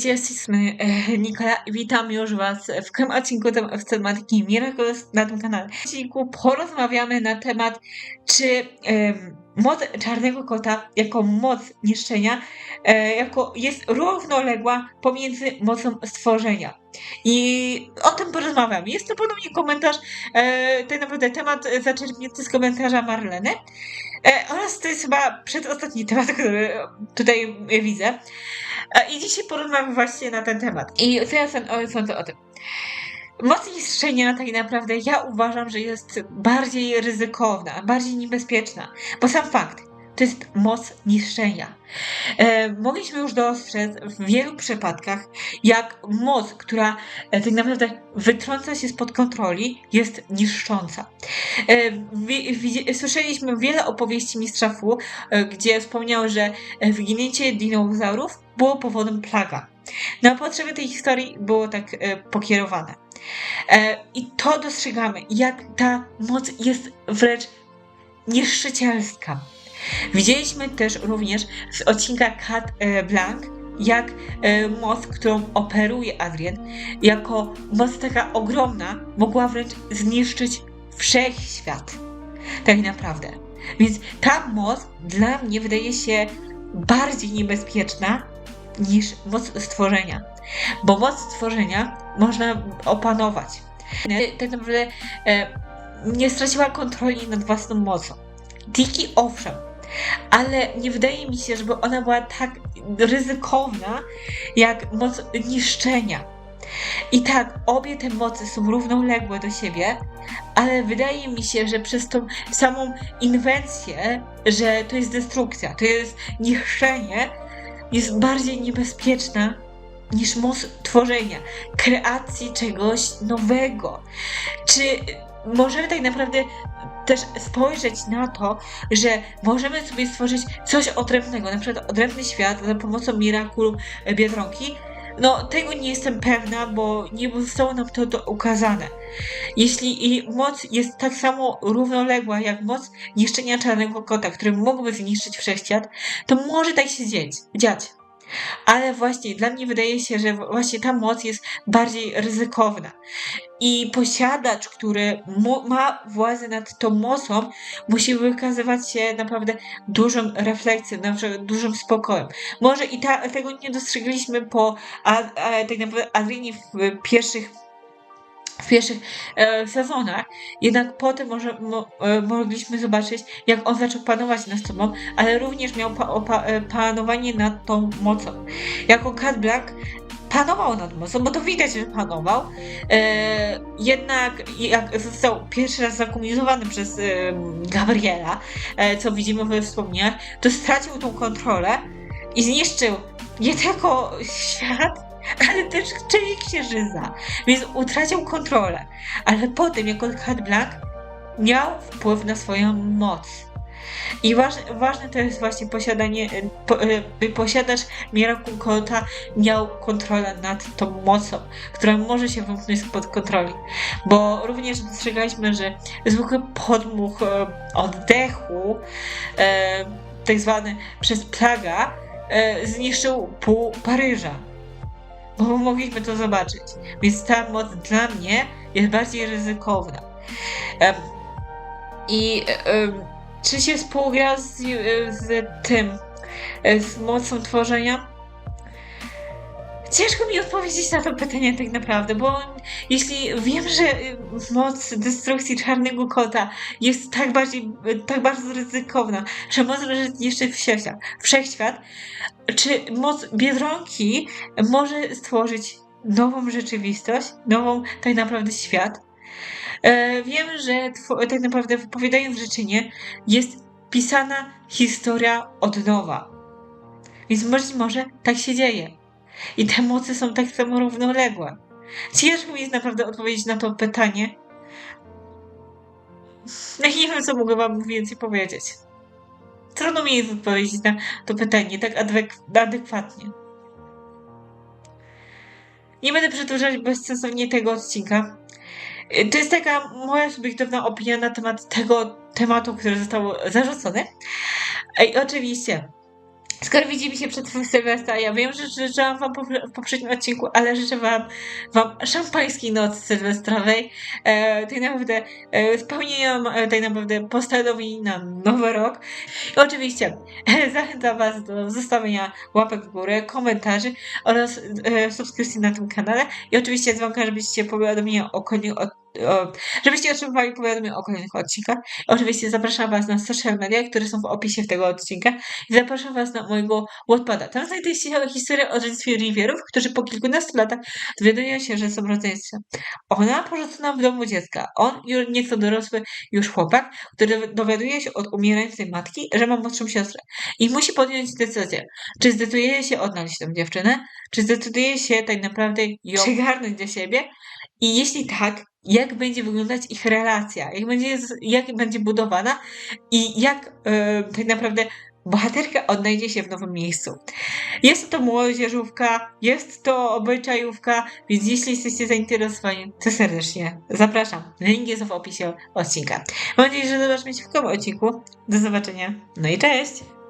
Jesteśmy e, Nikola witam już Was w kolejnym odcinku tematyki Miraculous na tym kanale. W odcinku porozmawiamy na temat, czy moc czarnego kota jako moc niszczenia e, jako jest równoległa pomiędzy mocą stworzenia. I o tym porozmawiamy. Jest to podobnie komentarz, e, tak naprawdę temat zaczerpnięty z komentarza Marleny. E, oraz to jest chyba przedostatni temat, który tutaj widzę. I dzisiaj porozmawiamy właśnie na ten temat. I co ja sądzę o tym? Moc niszczenia tak naprawdę ja uważam, że jest bardziej ryzykowna, bardziej niebezpieczna, bo sam fakt, to jest moc niszczenia. E, mogliśmy już dostrzec w wielu przypadkach, jak moc, która e, tak naprawdę wytrąca się spod kontroli, jest niszcząca. E, słyszeliśmy wiele opowieści mistrza Fu, e, gdzie wspomniał, że e, wyginięcie dinozaurów było powodem plaga. Na potrzeby tej historii było tak e, pokierowane. E, I to dostrzegamy, jak ta moc jest wręcz nieszczycielska. Widzieliśmy też również z odcinka Cat e, Blanc, jak e, moc, którą operuje Adrian, jako moc taka ogromna, mogła wręcz zniszczyć wszechświat. Tak naprawdę. Więc ta moc dla mnie wydaje się bardziej niebezpieczna niż moc stworzenia. Bo moc stworzenia można opanować. E, Tak naprawdę e, nie straciła kontroli nad własną mocą. Tiki owszem, ale nie wydaje mi się, żeby ona była tak ryzykowna jak moc niszczenia. I tak, obie te mocy są równoległe do siebie, ale wydaje mi się, że przez tą samą inwencję, że to jest destrukcja, to jest niszczenie, jest bardziej niebezpieczna niż moc tworzenia, kreacji czegoś nowego. Czy możemy tak naprawdę też spojrzeć na to, że możemy sobie stworzyć coś odrębnego, na przykład odrębny świat za pomocą Miraculum Biedronki? No, tego nie jestem pewna, bo nie zostało nam to, to ukazane. Jeśli i moc jest tak samo równoległa jak moc niszczenia czarnego kota, który mógłby zniszczyć wszechświat, to może tak się dzieć, dziać. Ale właśnie dla mnie wydaje się, że właśnie ta moc jest bardziej ryzykowna. I posiadacz, który ma władzę nad tą mocą, musi wykazywać się naprawdę dużą refleksją, dużym spokojem. Może i ta, tego nie dostrzegliśmy po a, a, tak naprawdę w pierwszych w pierwszych e, sezonach, jednak potem może, mo, e, mogliśmy zobaczyć, jak on zaczął panować nad sobą, ale również miał pa, opa, e, panowanie nad tą mocą. Jako Cat Black panował nad mocą, bo to widać, że panował. E, jednak jak został pierwszy raz zakomunizowany przez e, Gabriela, e, co widzimy we wspomnieniach, to stracił tą kontrolę i zniszczył nie tylko świat, ale też część księżyca, więc utracił kontrolę. Ale potem, jako Cat Black, miał wpływ na swoją moc. I ważne, ważne to jest właśnie posiadanie, e, po, e, by posiadacz Miracle Kota miał kontrolę nad tą mocą, która może się wymknąć spod kontroli. Bo również dostrzegaliśmy, że zwykły podmuch e, oddechu, tak zwany przez plaga, zniszczył pół Paryża. Bo mogliśmy to zobaczyć. Więc ta moc dla mnie jest bardziej ryzykowna. Em, I em, czy się współgra z, z tym, e, z mocą tworzenia? Ciężko mi odpowiedzieć na to pytanie tak naprawdę, bo jeśli wiem, że y, moc destrukcji czarnego kota jest tak, bardziej, tak bardzo ryzykowna, że może jeszcze wszechświat, wszechświat, czy moc Biedronki może stworzyć nową rzeczywistość, nową tak naprawdę świat? E, wiem, że tak naprawdę wypowiadając życzenie jest pisana historia od nowa. Więc być może tak się dzieje. I te moce są tak samo równoległe. Ciężko mi jest naprawdę odpowiedzieć na to pytanie. No nie wiem, co mogę wam więcej powiedzieć. Trudno mi jest odpowiedzieć na to pytanie tak adekwatnie. Nie będę przedłużać bezsensownie tego odcinka. To jest taka moja subiektywna opinia na temat tego tematu, który został zarzucony. I oczywiście Skoro widzimy się przed Sylwestra, ja wiem, że życzyłam wam w poprzednim odcinku, ale życzę wam, wam szampańskiej nocy sylwestrowej. E, tak naprawdę e, spełnienia tak naprawdę postanowień na nowy rok. I oczywiście e, zachęcam was do zostawienia łapek w górę, komentarzy oraz e, subskrypcji na tym kanale. I oczywiście dzwonka, żebyście powiadomienia o od, o, żebyście otrzymywali powiadomienia o kolejnych odcinkach. Oczywiście zapraszam was na social media, które są w opisie tego odcinka. I zapraszam was na mojego Wattpada. Tam znajduje się historia o rodzeństwie Rivierów, którzy po kilkunastu latach dowiadują się, że są rodzeństwem. Ona porzucona w domu dziecka. On, już nieco dorosły już chłopak, który dowiaduje się od umierającej matki, że ma młodszą siostrę. I musi podjąć decyzję, czy zdecyduje się odnaleźć tę dziewczynę, czy zdecyduje się tak naprawdę ją przygarnąć do siebie. I jeśli tak, jak będzie wyglądać ich relacja, jak będzie, jak będzie budowana i jak e, tak naprawdę bohaterka odnajdzie się w nowym miejscu. Jest to młodzieżówka, jest to obyczajówka, więc jeśli jesteście zainteresowani, to serdecznie zapraszam. Link jest w opisie odcinka. Mam nadzieję, że zobaczymy się w kolejnym odcinku. Do zobaczenia. No i cześć!